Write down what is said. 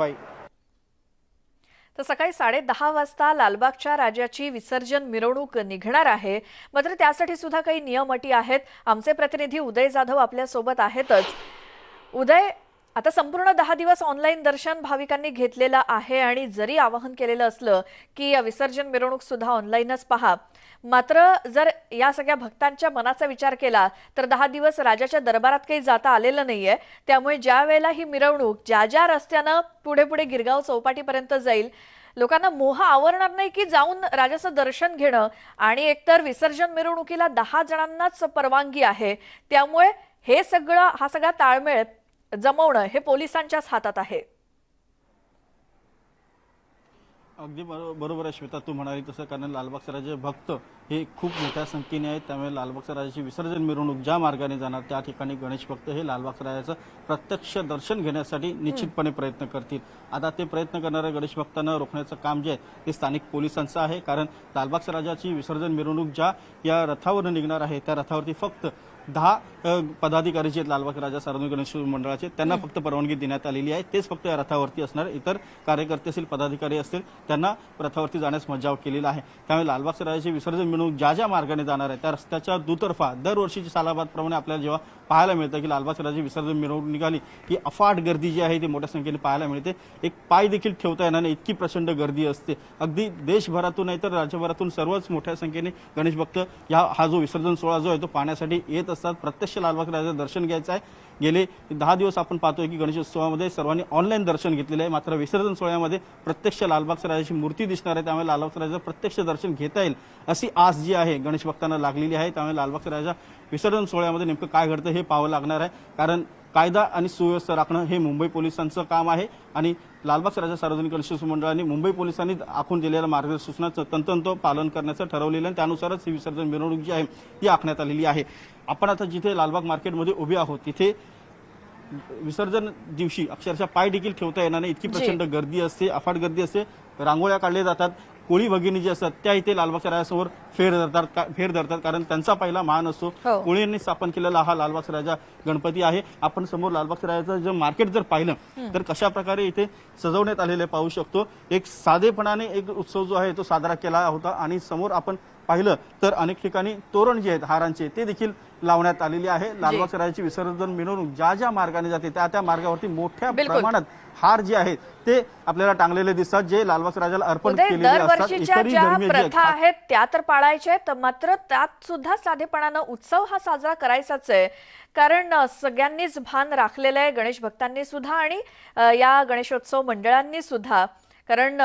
मुंबई. तर सकाळी साडे दहा वाजता लालबागच्या राजाची विसर्जन मिरवणूक निघणार आहे. मात्र त्यासाठी सुद्धा काही नियम अटी आहेत. आमचे प्रतिनिधी उदय जाधव आपल्यासोबत आहेतच. उदय आता संपूर्ण दहा दिवस ऑनलाईन दर्शन भाविकांनी घेतलेलं आहे आणि जरी आवाहन केलेलं असलं की या विसर्जन मिरवणूक सुद्धा ऑनलाईनच पहा. मात्र जर या सगळ्या भक्तांच्या मनाचा विचार केला तर दहा दिवस राजाच्या दरबारात काही जाता आलेलं नाहीये. त्यामुळे ज्या वेळेला ही मिरवणूक ज्या ज्या रस्त्यानं पुढे पुढे गिरगाव चौपाटीपर्यंत जाईल लोकांना मोह आवरणार नाही की जाऊन राजाचं दर्शन घेणं? आणि एकतर विसर्जन मिरवणुकीला दहा जणांनाच परवानगी आहे. त्यामुळे हे सगळं हा सगळा ताळमेळ जमवणं हे पोलिसांच्याच हातात आहे. अगदी बरोबर आहे श्वेता. तू म्हणाली तसं कारण लालबाग राजे भक्त हे खूप मोठ्या संख्येने आहेत. त्यामुळे लालबागच्या राजाची विसर्जन मिरवणूक ज्या मार्गाने जाणार त्या ठिकाणी गणेश भक्त हे लालबागच्या राजाचं प्रत्यक्ष दर्शन घेण्यासाठी निश्चितपणे प्रयत्न करतील. आता ते प्रयत्न करणाऱ्या गणेश भक्तांना रोखण्याचं काम जे आहे ते स्थानिक पोलिसांचं आहे. कारण लालबागच्या राजाची विसर्जन मिरवणूक ज्या या रथावरून निघणार आहे त्या रथावरती फक्त दहा पदाधिकारी जे आहेत लालबाग राजा सार्वजनिक गणेश मंडळाचे त्यांना फक्त परवानगी देण्यात आलेली आहे. तेच फक्त या रथावरती असणार. इतर कार्यकर्ते असतील पदाधिकारी असतील त्यांना रथावरती जाण्यास मज्जाव केलेला आहे. त्यामुळे लालबागच्या राजाचे विसर्जन मिरवणूक ज्या ज्या मार्गाने जाणार आहे त्या रस्त्याच्या दुतर्फा दरवर्षीची सालाबादप्रमाणे आपल्याला जेव्हा पाहायला मिळतं की लालबागच्या विसर्जन मिरवणूक निघाली की अफाट गर्दी जी आहे ती मोठ्या संख्येने पाहायला मिळते. एक पाय देखील ठेवता येणार नाही इतकी प्रचंड गर्दी असते. अगदी देशभरातून नाही तर राज्यभरातून सर्वच मोठ्या संख्येने गणेश भक्त या हा जो विसर्जन सोहळा जो आहे तो पाहण्यासाठी येत असतात. प्रत्यक्ष लालबाग राजाचं दर्शन घ्यायचं आहे. गेले दहा दिवस आपण पाहतोय की गणेशोत्सवामध्ये सर्वांनी ऑनलाईन दर्शन घेतलेलं आहे. मात्र विसर्जन सोहळ्यामध्ये प्रत्यक्ष लालबागच्या राजाची मूर्ती दिसणार आहे. त्यामुळे लालबागच्या राजाचं प्रत्यक्ष दर्शन घेता येईल अशी आज आस जी आहे गणेश भक्तांना लागलेली आहे त्यामुळे लालबागच्या राजा विसर्जन सोहळ्यामध्ये नेमकं काय घडतं हे पाहावं लागणार आहे. कारण कायदा आणि सुव्यवस्था राखणं हे मुंबई पोलिसांचं काम आहे आणि लालबागच्या राजा सार्वजनिक गणेशोत्सव मंडळाने मुंबई पोलिसांनी आखून दिलेल्या मार्गदर्शनाचं तंतोतंत पालन करण्याचं ठरवलेलं आहे. त्यानुसारच ही विसर्जन मिरवणूक जी आहे ती आखण्यात आलेली आहे. आपण आता जिथे लालबाग मार्केटमध्ये उभे आहोत तिथे विसर्जन दिवशी अक्षरशः पाय देखील ठेवता येणार नाही. इतकी प्रचंड गर्दी असते अफाट गर्दी असते. रांगोळ्या काढल्या जातात. कोळी भगिनी जी असतात त्या इथे लालबागच्या राजासमोर फेर धरतात फेर धरतात. कारण त्यांचा पहिला मान असतो. हो. कोळींनी स्थापन केलेला हा लालबागचा राजा गणपती आहे. आपण समोर लालबागच्या राजाचं जर मार्केट जर पाहिलं तर कशा प्रकारे इथे सजवण्यात आलेले पाहू शकतो. एक साधेपणाने एक उत्सव जो आहे तो साजरा केला होता. आणि समोर आपण पाहिलं तर अनेक ठिकाणी तोरण जे आहेत हारांचे ते देखील लावण्यात आलेले आहे. लालबागच्या राजाची विसर्जन मिरवणूक ज्या ज्या मार्गाने जाते त्या त्या मार्गावरती मोठ्या. प्रमाणात हार जे आहेत ते आपल्याला टांगलेले दिसतात जे लालबागच्या राजाला अर्पण केलेले असतात. प्रथा आहेत त्या तर पाळायच्या आहेत मात्र त्यात सुद्धा साधेपणानं उत्सव हा साजरा करायचाच आहे. कारण सगळ्यांनीच भान राखलेलं आहे गणेश भक्तांनी सुद्धा आणि या गणेशोत्सव मंडळांनी सुद्धा. कारण